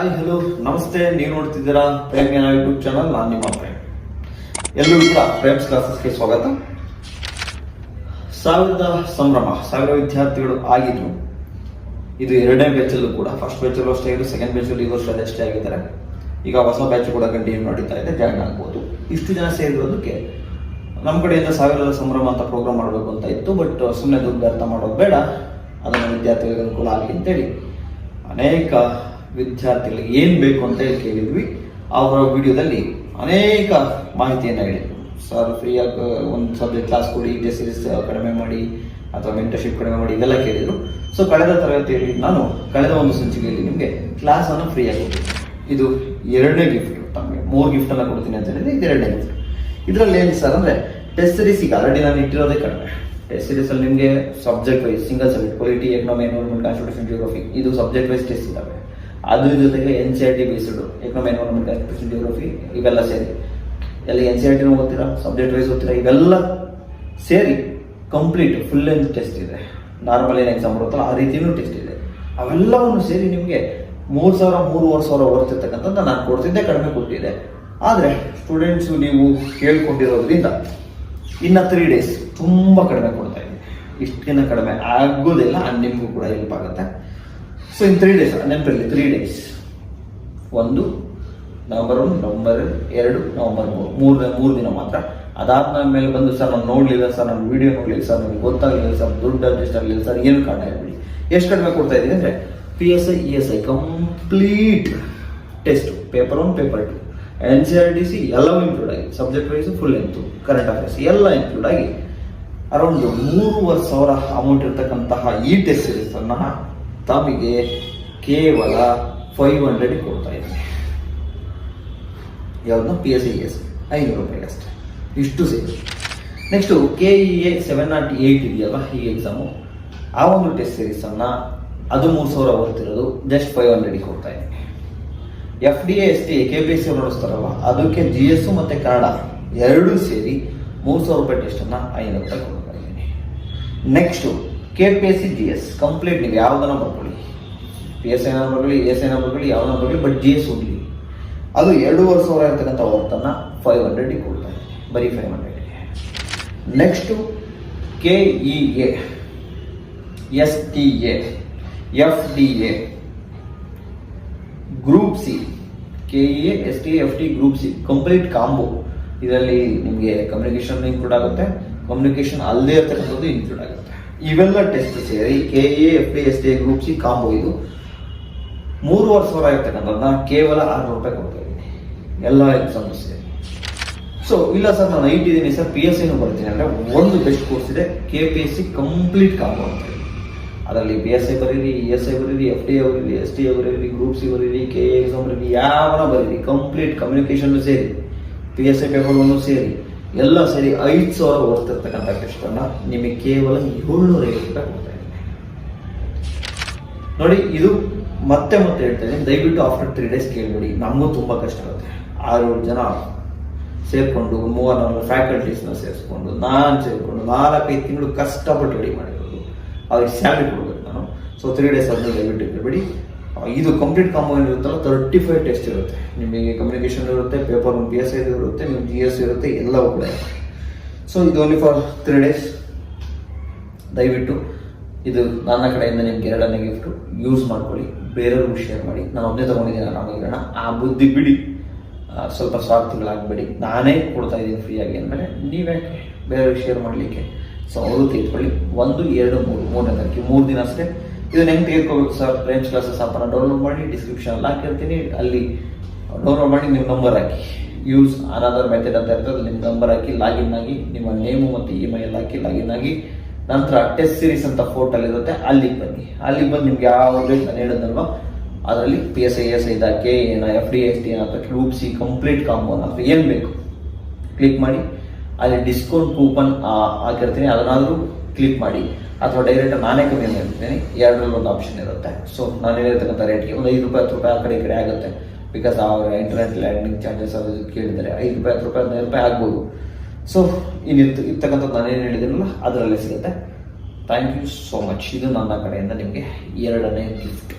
Hi, hello, ನಮಸ್ತೆ, ನೀವು ನೋಡ್ತಿದ್ದೀರಾ ಪ್ರೇಮ್ ಯೂಟ್ಯೂಬ್ ಚಾನಲ್ ನಾನು ನಿಮ್ಮ ಪ್ರೇಮ್. ಎಲ್ಲರೂ ಕೂಡ ಪ್ರೇಮ್ಸ್ ಕ್ಲಾಸಸ್ಗೆ ಸ್ವಾಗತ. ಸಾವಿರದ ಸಂಭ್ರಮ, ಸಾವಿರ ವಿದ್ಯಾರ್ಥಿಗಳು ಆಗಿದ್ರು. ಇದು ಎರಡನೇ ಬ್ಯಾಚಲ್ಲೂ ಕೂಡ. ಫಸ್ಟ್ ಬ್ಯಾಚಲ್ಲೂ ಅಷ್ಟೇ ಆಗಿದ್ರು ಸೆಕೆಂಡ್ ಬ್ಯಾಚಲ್ಲೂ ಈ ವರ್ಷದಲ್ಲಿ ಅಷ್ಟೇ ಆಗಿದ್ದಾರೆ. ಈಗ ಹೊಸ ಬ್ಯಾಚ್ ಕೂಡ ಕಂಟಿನ್ಯೂ ನಡೀತಾ ಇದೆ ಜಾಯ್ನ್ ಆಗ್ಬೋದು. ಇಷ್ಟು ಜನ ಸೇರಿರೋದಕ್ಕೆ ನಮ್ಮ ಕಡೆಯಿಂದ ಸಾವಿರದ ಸಂಭ್ರಮ ಅಂತ ಪ್ರೋಗ್ರಾಮ್ ಮಾಡಬೇಕು ಅಂತ ಇತ್ತು ಬಟ್ ಸುಮ್ಮನೆ ದುಡ್ಡು ಅರ್ಥ ಮಾಡೋದು ಬೇಡ. ಅದನ್ನು ವಿದ್ಯಾರ್ಥಿಗಳಿಗೆ ಅನುಕೂಲ ಆಗಲಿ ಅಂತೇಳಿ. ಅನೇಕ ವಿದ್ಯಾರ್ಥಿಗಳಿಗೆ ಏನು ಬೇಕು ಅಂತ ಹೇಳಿ ಕೇಳಿದ್ವಿ. ಅವರ ವಿಡಿಯೋದಲ್ಲಿ ಅನೇಕ ಮಾಹಿತಿಯನ್ನು ಹೇಳಿದ್ರು. ಸರ್ ಫ್ರೀಯಾಗಿ ಒಂದು ಸಬ್ಜೆಕ್ಟ್ ಕ್ಲಾಸ್ ಕೊಡಿ ಟೆಸ್ಟ್ ಸೀರೀಸ್ ಕಡಿಮೆ ಮಾಡಿ, ಅಥವಾ ಮೆಂಟರ್ಶಿಪ್ ಕಡಿಮೆ ಮಾಡಿ, ಇದೆಲ್ಲ ಕೇಳಿದರು. ಸೊ ಕಳೆದ ತರಗತಿಯಲ್ಲಿ ನಾನು, ಕಳೆದ ಒಂದು ಸಂಚಿಕೆಯಲ್ಲಿ ನಿಮಗೆ ಕ್ಲಾಸನ್ನು ಫ್ರೀಯಾಗಿ ಕೊಡ್ತೀನಿ ಇದು ಎರಡನೇ ಗಿಫ್ಟ್ ತಮಗೆ. ಮೂರು ಗಿಫ್ಟ್ ಅನ್ನ ಕೊಡ್ತೀನಿ ಅಂತ ಹೇಳಿದ್ರೆ ಇದು ಎರಡನೇ ಗಿಫ್ಟ್ ಇದರಲ್ಲಿ ಏನು ಸರ್ ಅಂದ್ರೆ ಟೆಸ್ಟ್ ಸೀರೀಸ್ ಈಗ ಆಲ್ರೆಡಿ ನಾನು ಇಟ್ಟಿರೋದೇ ಕಡಿಮೆ. ಟೆಸ್ಟ್ ಸೀರೀಸ್ ಅಲ್ಲಿ ನಿಮಗೆ subject wise single subject polity economy environment constitution geography ಇದು ಸಬ್ಜೆಕ್ಟ್ ವೈಸ್ ಟೆಸ್ಟ್ ಇದ್ದಾವೆ ಅದ್ರ ಜೊತೆಗೆ N C R T based economy constitution geography ಇವೆಲ್ಲ ಸೇರಿ. ಎಲ್ಲ ಎನ್ ಸಿ ಆರ್ ಟಿನೂ ಓದ್ತೀರಾ? ಸಬ್ಜೆಕ್ಟ್ ವೈಸ್ ಓದ್ತೀರಾ? ಇವೆಲ್ಲ ಸೇರಿ ಕಂಪ್ಲೀಟ್ ಫುಲ್ ಲೆಂತ್ ಟೆಸ್ಟ್ ಇದೆ. ನಾರ್ಮಲ್ ಏನು ಎಕ್ಸಾಮ್ ಬರುತ್ತಲ್ಲ, ಆ ರೀತಿಯೂ ಟೆಸ್ಟ್ ಇದೆ. ಅವೆಲ್ಲವನ್ನು ಸೇರಿ ನಿಮಗೆ ಮೂರು ಸಾವಿರ, ಮೂರುವರೆ ಸಾವಿರ ಓದ್ತಿರ್ತಕ್ಕಂಥದ್ದು ನಾನು ಕೊಡ್ತಿದ್ದೆ, ಕಡಿಮೆ ಕೊಟ್ಟಿದ್ದೆ. ಆದರೆ ಸ್ಟೂಡೆಂಟ್ಸು ನೀವು ಕೇಳ್ಕೊಂಡಿರೋದ್ರಿಂದ ಇನ್ನು ತ್ರೀ ಡೇಸ್ ತುಂಬ ಕಡಿಮೆ ಕೊಡ್ತಾ ಇದ್ದೀನಿ. ಇಷ್ಟಕ್ಕಿಂತ ಕಡಿಮೆ ಆಗೋದಿಲ್ಲ ನಿಮಗೂ ಕೂಡ ಹೆಲ್ಪ್ ಆಗುತ್ತೆ. ಸೊ ಇನ್ ತ್ರೀ ಡೇಸ್ ನೆನಪಿರಲಿ ತ್ರೀ ಡೇಸ್ ಒಂದು ನವೆಂಬರ್ ಒಂದು ನವೆಂಬರ್ ಎರಡು ನವಂಬರ್ ಮೂರು. ಮೂರು ಮೂರು ದಿನ ಮಾತ್ರ. ಅದಾದ ಮೇಲೆ ಬಂದು ಸರ್ ನಾನು ನೋಡಲಿಲ್ಲ, ಸರ್ ನಾನು ವಿಡಿಯೋ ನೋಡಲಿಲ್ಲ, ಸರ್ ನನಗೆ ಗೊತ್ತಾಗಲಿಲ್ಲ, ಸರ್ ದುಡ್ಡು ಅಡ್ಜಸ್ಟ್ ಆಗಲಿಲ್ಲ, ಸರ್ ಏನು ಕಾರಣ ಹೇಳ್ಬಿಡಿ. ಎಷ್ಟು ಕಡಿಮೆ ಕೊಡ್ತಾ ಇದ್ದೀನಿ ಅಂದರೆ P S I E S I complete test paper one paper two N C R T C ಎಲ್ಲವೂ ಇನ್ಕ್ಲೂಡ್ ಆಗಿ ಸಬ್ಜೆಕ್ಟ್ ವೈಸ್ ಫುಲ್ ಎಂತು ಕರೆಂಟ್ ಅಫೇರ್ಸ್ ಎಲ್ಲ ಇನ್ಕ್ಲೂಡ್ ಆಗಿ ಅರೌಂಡ್ ಮೂರುವರೆ ಸಾವಿರ ಅಮೌಂಟ್ ಇರ್ತಕ್ಕಂತಹ ಈ ಟೆಸ್ಟ್ ಸೀರೀಸ್ ಅನ್ನ ತಮಗೆ ಕೇವಲ ಫೈವ್ ಹಂಡ್ರೆಡ್ ಕೊಡ್ತಾ ಇದ್ದಾರೆ. ಯಾವ್ದನ್ನ? ಪಿ ಎಸ್ ಸಿ ಎಸ್ ಐನೂರು ರೂಪಾಯಿ ಅಷ್ಟೇ. ಇಷ್ಟು ಸೇರಿ. Next K E A seven not eight ಇದೆಯಲ್ಲ, ಈ ಎಕ್ಸಾಮು ಆ ಒಂದು ಟೆಸ್ಟ್ ಸೀರೀಸನ್ನು ಅದು ಮೂರು ಸಾವಿರ ಬರ್ತಿರೋದು ಜಸ್ಟ್ ಫೈವ್ ಹಂಡ್ರೆಡಿಗೆ ಕೊಡ್ತಾ ಇದ್ದೀನಿ F D S T K P S C ನಡೆಸ್ತಾರಲ್ಲ, ಅದಕ್ಕೆ ಜಿ ಎಸ್ ಮತ್ತು ಕನ್ನಡ ಎರಡೂ ಸೇರಿ ಮೂರು ಸಾವಿರ ರೂಪಾಯಿ ಟೆಸ್ಟನ್ನು ಐನೂರು ರೂಪಾಯಿ ಕೊಡ್ತಾ ಇದ್ದೀನಿ. Next K P S C G S complete ನೀವು ಯಾವ್ದನ್ನ ಬರ್ಕೊಳ್ಳಿ ಪಿ ಎಸ್ ಐನ ಬರ್ಕೊಳ್ಳಿ ಎಸ್ ಐನ ಬರ್ಕೊಳ್ಳಿ ಯಾವ್ದನ್ನ ಬರ್ಕೊಳ್ಳಿ ಬಟ್ ಜಿ ಎಸ್ ಹೋಗಲಿ ಅದು ಎರಡೂವರೆ ಸಾವಿರ ಇರ್ತಕ್ಕಂಥ ವರ್ತನ್ನ ಫೈವ್ ಹಂಡ್ರೆಡಿಗೆ ಕೊಡ್ತಾರೆ. ಬರೀ five ಹಂಡ್ರೆಡಿಗೆ next K E A S T A F D A group C K E A S T F D group C complete combo ಇದರಲ್ಲಿ ನಿಮಗೆ ಕಮ್ಯುನಿಕೇಶನ್ ಇನ್ಕ್ಲೂಡ್ ಆಗುತ್ತೆ. ಕಮ್ಯುನಿಕೇಶನ್ ಅಲ್ಲದೆ ಇರ್ತಕ್ಕಂಥದ್ದು ಇನ್ಕ್ಲೂಡ್ ಆಗುತ್ತೆ. ಇವೆಲ್ಲ ಟೆಸ್ಟ್ ಸೇರಿ K A F S D group C combo ಇದು ಮೂರುವರೆ ಸಾವಿರ ನಾನು ಕೇವಲ ಆರುನೂರು ರೂಪಾಯಿ ಕೊಡ್ತಾ ಇದ್ದೀನಿ. ಎಲ್ಲ ಎಕ್ಸಾಮ್ ಸೇರಿ. ಸೊ ಇಲ್ಲ ಸರ್, ನಾನು ಐಟ್ ಸರ್ ಪಿ ಎಸ್ ಸಿನೂ ಬರ್ತೀನಿ. ಅಂದರೆ ಒಂದು ಬೆಸ್ಟ್ ಕೋರ್ಸ್ ಇದೆ K P S C complete combo ಅಂತ ಅದರಲ್ಲಿ ಬಿ ಎಸ್ ಐ ಬರೀರಿ ಇ ಎಸ್ ಐ ಬರೀರಿ ಎಫ್ ಡಿ ಬರೀರಿ ಎಸ್ ಟಿ ಬರೀರಿ ಗ್ರೂಪ್ ಸಿ ಬರೀರಿ ಕೆ ಎ ಎಕ್ಸಾಮ್ ಬರೀರಿ ಯಾವನ ಬರೀರಿ ಕಂಪ್ಲೀಟ್ ಕಮ್ಯುನಿಕೇಶನ್ ಸೇರಿ ಪಿ ಎಸ್ ಐ ಪೇಪರ್ ಒಂದು ಸೇರಿ. ಎಲ್ಲ ಸರಿ ಐದು ಸಾವಿರ ಓದ್ತಿರ್ತಕ್ಕಂಥ ಟೆಸ್ಟನ್ನು ನಿಮಗೆ ಕೇವಲ ಏಳ್ನೂರ ಐವತ್ತು ರೂಪಾಯಿ ಕೊಡ್ತಾ ಇದ್ದೀನಿ. ನೋಡಿ, ಇದು ಮತ್ತೆ ಮತ್ತೆ ಹೇಳ್ತಾ ಇದ್ದೀನಿ. ದಯವಿಟ್ಟು ಆಫ್ಟರ್ ತ್ರೀ ಡೇಸ್ ಕೇಳ್ಬಿಡಿ. ನಮಗೂ ತುಂಬ ಕಷ್ಟ ಆಗುತ್ತೆ. ಆರು ಜನ ಸೇರಿಕೊಂಡು, ಮೂವರ್ ನಾಲ್ಕು ಫ್ಯಾಕಲ್ಟೀಸ್ನ ಸೇರಿಸ್ಕೊಂಡು, ನಾನು ಸೇರಿಕೊಂಡು, ನಾಲ್ಕೈದು ತಿಂಗಳು ಕಷ್ಟಪಟ್ಟು ರೆಡಿ ಮಾಡಿರೋದು. ಅವ್ರಿಗೆ ಸ್ಯಾಲ್ರಿ ಕೊಡ್ಬೇಕು ನಾನು. ಸೊ ತ್ರೀ ಡೇಸ್ ಆದ್ಮೇಲೆ ದಯವಿಟ್ಟು ಕೇಳಬೇಡಿ. ಇದು ಕಂಪ್ಲೀಟ್ ಕಾಂಬೋ ಇರುತ್ತಲ್ಲ ತರ್ಟಿ ಫೈವ್ ಟೆಸ್ಟ್ ಇರುತ್ತೆ. ನಿಮಗೆ ಕಮ್ಯುನಿಕೇಶನ್ ಇರುತ್ತೆ ಪೇಪರ್ ಪಿ ಎಸ್ ಐ ಇರುತ್ತೆ ನಿಮ್ಮ ಜಿ ಎಸ್ ಇರುತ್ತೆ, ಎಲ್ಲವೂ ಕೂಡ ಸೊ ಇದು ಓನ್ಲಿ ಫಾರ್ ತ್ರೀ ಡೇಸ್ ದಯವಿಟ್ಟು ಇದು ನನ್ನ ಕಡೆಯಿಂದ ನಿಮ್ಗೆ ಎರಡನೇ ಗಿಫ್ಟ್ ಯೂಸ್ ಮಾಡ್ಕೊಳ್ಳಿ, ಬೇರೆಯವ್ರಿಗೂ ಶೇರ್ ಮಾಡಿ. ನಾನು ಒಂದೇ ತೊಗೊಂಡಿದ್ದೀನಿ ಆರಾಮಾಗಿರೋಣ ಆ ಬುದ್ಧಿ ಬಿಡಿ. ಸ್ವಲ್ಪ ಸ್ವಾರ್ಥಗಳಾಗಬೇಡಿ. ನಾನೇ ಕೊಡ್ತಾ ಇದ್ದೀನಿ ಫ್ರೀಯಾಗಿ ಅಂದಮೇಲೆ ನೀವೇ ಬೇರೆಯವ್ರಿಗೆ ಶೇರ್ ಮಾಡಲಿಕ್ಕೆ. ಸೊ ಅವರು ತೆಗೆದುಕೊಳ್ಳಿ. ಒಂದು, ಎರಡು, ಮೂರು, ಮೂರನೇ ತಾರೀಕು. ಮೂರು ದಿನ ಅಷ್ಟೇ. ಇದನ್ನ ಹೆಂಗೆ ತೆಗೆದುಕೋಬೇಕು ಸರ್. ಫ್ರೆಂಚ್ ಕ್ಲಾಸಸ್ ಆಪನ್ನ ಡೌನ್ಲೋಡ್ ಮಾಡಿ ಡಿಸ್ಕ್ರಿಪ್ಷನಲ್ಲಿ ಹಾಕಿರ್ತೀನಿ. ಅಲ್ಲಿ ಡೌನ್ಲೋಡ್ ಮಾಡಿ ನಿಮ್ಮ ನಂಬರ್ ಹಾಕಿ. ಯೂಸ್ ಅನದರ್ ಮೆಥಡ್ ಅಂತ ಇರ್ತದೆ. ನಿಮ್ಮ ನಂಬರ್ ಹಾಕಿ ಲಾಗಿನ್ ಆಗಿ, ನಿಮ್ಮ ನೇಮು ಮತ್ತು ಇಮೇಲ್ ಹಾಕಿ ಲಾಗಿನ್ ಆಗಿ. ನಂತರ ಟೆಸ್ಟ್ ಸೀರೀಸ್ ಅಂತ ಫೋಟಲ್ ಇರುತ್ತೆ. ಅಲ್ಲಿಗೆ ಬನ್ನಿ. ಅಲ್ಲಿಗೆ ಬಂದು ನಿಮ್ಗೆ ಯಾವ ಡೇಟ್ ನಾನು ಹೇಳಿದ್ನಲ್ವ? ಅದರಲ್ಲಿ ಪಿ ಎಸ್ ಐ ಎಸ್ ಐದ ಕೆ ಏನ ಎಫ್ ಡಿ ಎಸ್ ಟಿ ಅಂತ ಗ್ರೂಪ್ ಸಿ ಕಂಪ್ಲೀಟ್ ಕಾಂಬೋನ್ ಅಥವಾ ಏನು ಬೇಕು? ಕ್ಲಿಕ್ ಮಾಡಿ. ಅಲ್ಲಿ ಡಿಸ್ಕೌಂಟ್ ಕೂಪನ್ ಹಾಕಿರ್ತೀನಿ. ಅದನ್ನಾದರೂ ಕ್ಲಿಕ್ ಮಾಡಿ, ಅಥವಾ ಡೈರೆಕ್ಟ್ ನಾನೇ ಕಮ್ಮಿ ಮಾಡಿರ್ತೀನಿ ಎರಡರಲ್ಲಿ ಒಂದು ಆಪ್ಷನ್ ಇರುತ್ತೆ. ಸೊ ನಾನು ಹೇಳಿರ್ತಕ್ಕಂಥ ರೇಟ್ಗೆ ಒಂದು ಐದು ರೂಪಾಯಿ, ಹತ್ತು ರೂಪಾಯಿ ಆ ಕಡೆ ಈ ಕಡೆ ಆಗುತ್ತೆ. ಬಿಕಾಸ್ ಅವರ ಇಂಟರ್ನೆಟ್ ಲ್ಯಾಂಡಿಂಗ್ ಚಾರ್ಜಸ್ ಅದು ಕೇಳಿದರೆ ಐದು ರೂಪಾಯಿ, ಹತ್ತು ರೂಪಾಯಿ, ಹದಿನೈದು ರೂಪಾಯಿ ಆಗ್ಬೋದು. ಸೊ ಇನ್ನಿತ್ತು ಇರ್ತಕ್ಕಂಥದ್ದು ನಾನೇನು ಹೇಳಿದ್ದೀನಲ್ಲ, ಅದರಲ್ಲೇ ಸಿಗುತ್ತೆ. ಥ್ಯಾಂಕ್ ಯು ಸೋ ಮಚ್ ಇದು ನನ್ನ ಕಡೆಯಿಂದ ನಿಮಗೆ ಎರಡನೇ ಗಿಫ್ಟ್